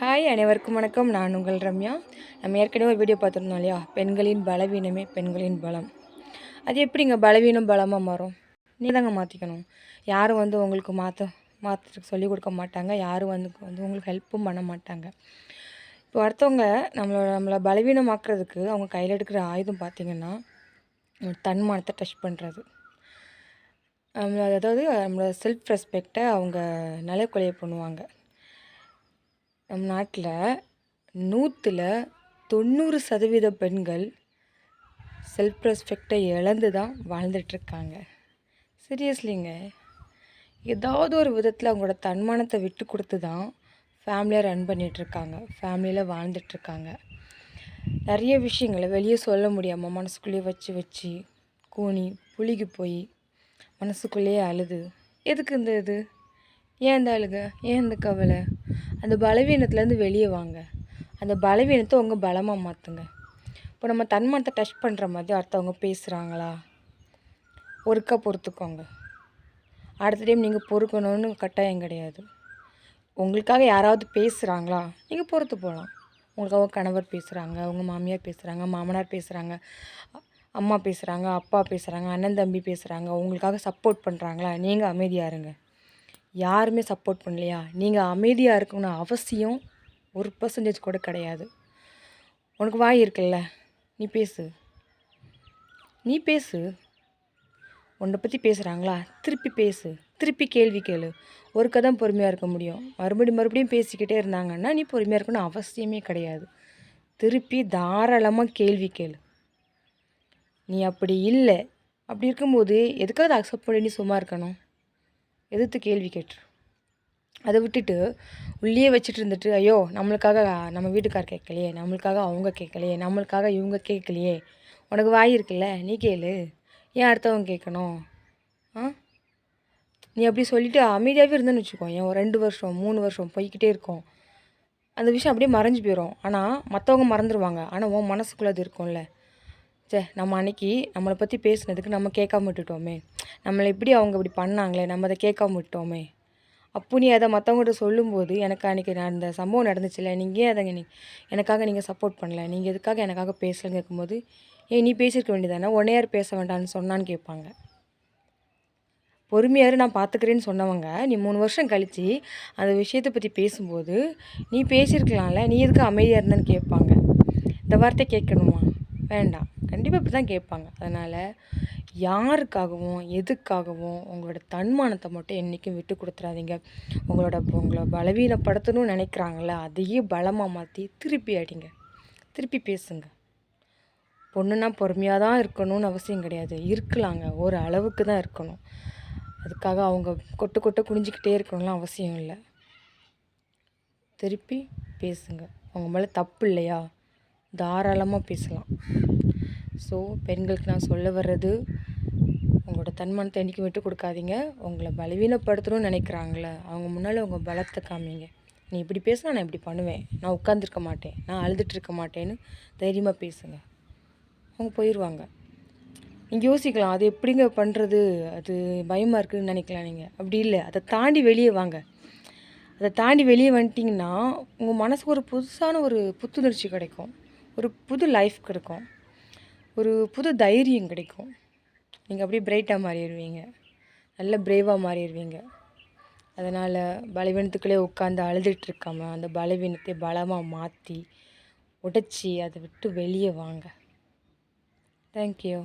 Hi அனைவருக்கும் வணக்கம். நான் உங்கள் ரம்யா. நம்ம ஏற்கனவே ஒரு வீடியோ பார்த்துருந்தோம் இல்லையா? பெண்களின் பலவீனமே பெண்களின் பலம். அது எப்படிங்க? பலவீனம் பலமாக மாறும்? நீ தாங்க மாற்றிக்கணும் யாரும் வந்து உங்களுக்கு மாற்ற மாற்றுறதுக்கு சொல்லிக் கொடுக்க மாட்டாங்க. யாரும் வந்து வந்து உங்களுக்கு ஹெல்ப்பும் பண்ண மாட்டாங்க. இப்போ அடுத்தவங்க நம்மளோட நம்மளை பலவீனமாக்குறதுக்கு அவங்க கையில் எடுக்கிற ஆயுதம் பார்த்திங்கன்னா தன்மானத்தை டச் பண்ணுறது நம்மளோட அதாவது நம்மளோட செல்ஃப் ரெஸ்பெக்டை அவங்க நிலைக்குலைய பண்ணுவாங்க. நம் நாட்டில் நூற்றில் தொண்ணூறு சதவீத பெண்கள் செல்ஃப் ரெஸ்பெக்டை இழந்து தான் வாழ்ந்துட்டுருக்காங்க. சீரியஸ்லிங்க ஏதாவது ஒரு விதத்தில் அவங்களோட தன்மானத்தை விட்டு கொடுத்து தான் ஃபேமிலியை ரன் பண்ணிகிட்ருக்காங்க ஃபேமிலியில் வாழ்ந்துட்டுருக்காங்க. நிறைய விஷயங்களை வெளியே சொல்ல முடியாமல் மனசுக்குள்ளேயே வச்சு வச்சு கூனி புளிக்கு போய் மனசுக்குள்ளேயே அழுது. எதுக்கு இந்த இது? ஏன் இந்த அழுக? ஏன் இந்த கவலை? அந்த பலவீனத்துலேருந்து வெளியே வாங்க. அந்த பலவீனத்தை உங்கள் பலமாக மாற்றுங்க இப்போ நம்ம தன்மானத்தை டச் பண்ணுற மாதிரி அடுத்தவங்க பேசுகிறாங்களா ஒருக்கா பொறுத்துக்கோங்க அடுத்த டைம் நீங்கள் பொறுக்கணும்னு கட்டாயம் கிடையாது. உங்களுக்காக யாராவது பேசுகிறாங்களா நீங்கள் பொறுத்து போகலாம் உங்களுக்காக கணவர் பேசுகிறாங்க உங்கள் மாமியார் பேசுகிறாங்க மாமனார் பேசுகிறாங்க அம்மா பேசுகிறாங்க அப்பா பேசுகிறாங்க அண்ணன் தம்பி பேசுகிறாங்க உங்களுக்காக சப்போர்ட் பண்ணுறாங்களா நீங்கள் அமைதியாக இருங்க. யாருமே சப்போர்ட் பண்ணலையா? நீங்கள் அமைதியாக இருக்கணும்னு அவசியம் ஒரு பர்சன்டேஜ் கூட கிடையாது. உனக்கு வாய் இருக்குல்ல நீ பேசு. நீ பேசு. உன்னை பற்றி பேசுகிறாங்களா திருப்பி பேசு. திருப்பி கேள்வி கேளு. ஒரு கதை பொறுமையாக இருக்க முடியும். மறுபடியும் மறுபடியும் பேசிக்கிட்டே இருந்தாங்கன்னா நீ பொறுமையாக இருக்கணும் அவசியமே கிடையாது. திருப்பி தாராளமாக கேள்வி கேளு. நீ அப்படி இல்லை. அப்படி இருக்கும்போது எதுக்காவது அக்செப்ட் பண்ணி நீ சும்மா இருக்கணும்? எதிர்த்து கேள்வி கேட்டுரு அதை விட்டுட்டு உள்ளே வச்சுட்டு இருந்துட்டு ஐயோ நம்மளுக்காக நம்ம வீட்டுக்கார் கேட்கலையே நம்மளுக்காக அவங்க கேட்கலையே நம்மளுக்காக இவங்க கேட்கலையே. உனக்கு வாய் இருக்குல்ல நீ கேளு. ஏன் அடுத்தவங்க கேட்கணும்? ஆ? நீ அப்படி சொல்லிவிட்டு அமைதியாகவே இருந்தேன்னு வச்சுக்கோ ஏன் ஒரு ரெண்டு வருஷம் மூணு வருஷம் போய்கிட்டே இருக்கும். அந்த விஷயம் அப்படியே மறைஞ்சு போயிடும் ஆனால் மற்றவங்க மறந்துடுவாங்க ஆனால் உன் மனசுக்குள்ளே அது இருக்கும்ல. சே நம்ம அன்னைக்கு நம்மளை பற்றி பேசுனதுக்கு நம்ம கேட்காம விட்டுட்டோமே. நம்மளை எப்படி அவங்க இப்படி பண்ணாங்களே நம்ம அதை கேட்காம விட்டோமே அப்போ நீ அதை மற்றவங்கள்ட்ட சொல்லும்போது எனக்கு அன்றைக்கி நான் அந்த சம்பவம் நடந்துச்சுல்ல நீங்கள் ஏன் அதை நீ எனக்காக நீங்கள் சப்போர்ட் பண்ணல நீங்கள் எதுக்காக எனக்காக பேசலன்னு கேட்கும்போது ஏன் நீ பேசியிருக்க வேண்டியதானே ஒன்னே யார் பேச வேண்டாம்னு சொன்னான்னு கேட்பாங்க. பொறுமையாரு நான் பார்த்துக்கிறேன்னு சொன்னவங்க நீ மூணு வருஷம் கழித்து அந்த விஷயத்தை பற்றி பேசும்போது நீ பேசியிருக்கலாம்ல நீ எதுக்கு அமைதியாக இருந்தேன்னு கேட்பாங்க. இந்த வார்த்தை கேட்கணுமா? வேண்டாம். கண்டிப்பாக இப்படி தான் கேட்பாங்க. அதனால் யாருக்காகவும் எதுக்காகவும் உங்களோட தன்மானத்தை மட்டும் என்றைக்கும் விட்டு கொடுத்துறாதீங்க. உங்களோட உங்களை பலவீனப்படுத்தணும்னு நினைக்கிறாங்கள அதையே பலமாக மாற்றி திருப்பி அடிங்க. திருப்பி பேசுங்க. பொண்ணுன்னா பொறுமையாக தான் இருக்கணும்னு அவசியம் கிடையாது. இருக்கலாங்க. ஒரு அளவுக்கு தான் இருக்கணும். அதுக்காக அவங்க கொட்டு கொட்டு குனிஞ்சிக்கிட்டே இருக்கணும்லாம் அவசியம் இல்லை. திருப்பி பேசுங்க. அவங்க மேலே தப்பு இல்லையா? தாராளமாக பேசலாம். ஸோ பெண்களுக்கு நான் சொல்ல வர்றது உங்களோட தன்மானத்தை என்றைக்கும் விட்டு கொடுக்காதீங்க. உங்களை பலவீனப்படுத்தணும்னு நினைக்கிறாங்களே அவங்க முன்னால் உங்கள் பலத்தை காமிங்க. நீ இப்படி பேசினா நான் இப்படி பண்ணுவேன். நான் உட்காந்துருக்க மாட்டேன். நான் அழுதுட்டுருக்க மாட்டேன்னு தைரியமாக பேசுங்க. அவங்க போயிடுவாங்க நீங்கள் யோசிக்கலாம் அது எப்படிங்க பண்ணுறது அது பயமாக இருக்குதுன்னு நினைக்கலாம் நீங்கள் அப்படி இல்லை. அதை தாண்டி வெளியே வாங்க. அதை தாண்டி வெளியே வந்துட்டிங்கன்னா உங்கள் மனசுக்கு ஒரு புதுசான ஒரு புத்துணர்ச்சி கிடைக்கும். ஒரு புது லைஃப் கிடைக்கும். ஒரு புது தைரியம் கிடைக்கும். நீங்கள் அப்படியே பிரைட்டாக மாறிடுவீங்க. நல்ல பிரேவாக மாறிடுவீங்க. அதனால் பலவீனத்துக்குள்ளே உட்காந்து அழுதுகிட்ருக்காம அந்த பலவீனத்தை பலமாக மாற்றி உடைச்சி அதை விட்டு வெளியே வாங்க. தேங்க்யூ